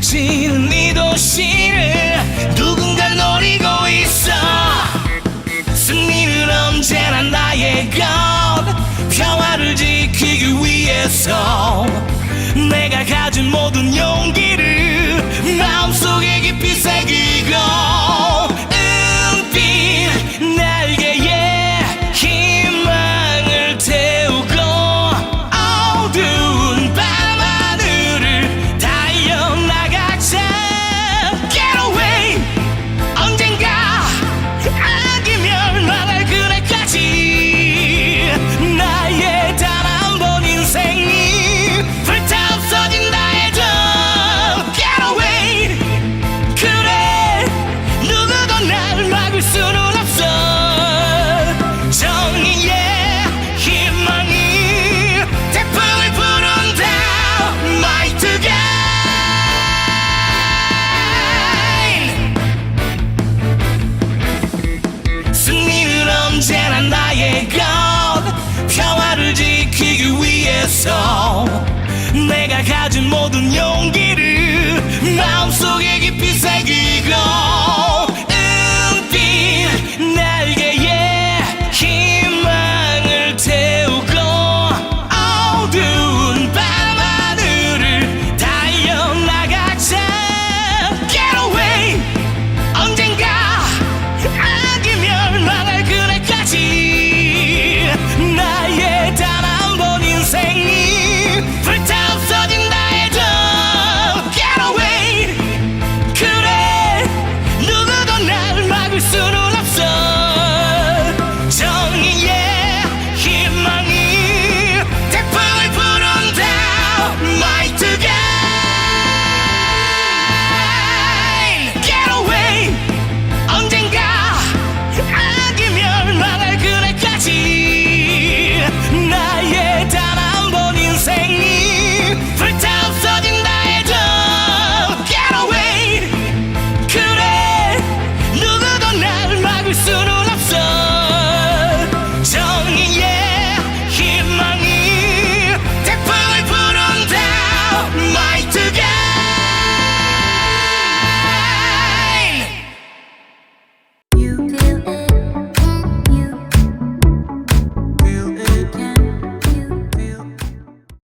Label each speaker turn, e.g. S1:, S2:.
S1: 지친 이 네 도시를 누군가 노리고 있어. 승리는 언제나 나의 것. 평화를 지키기 위해서 모든 용기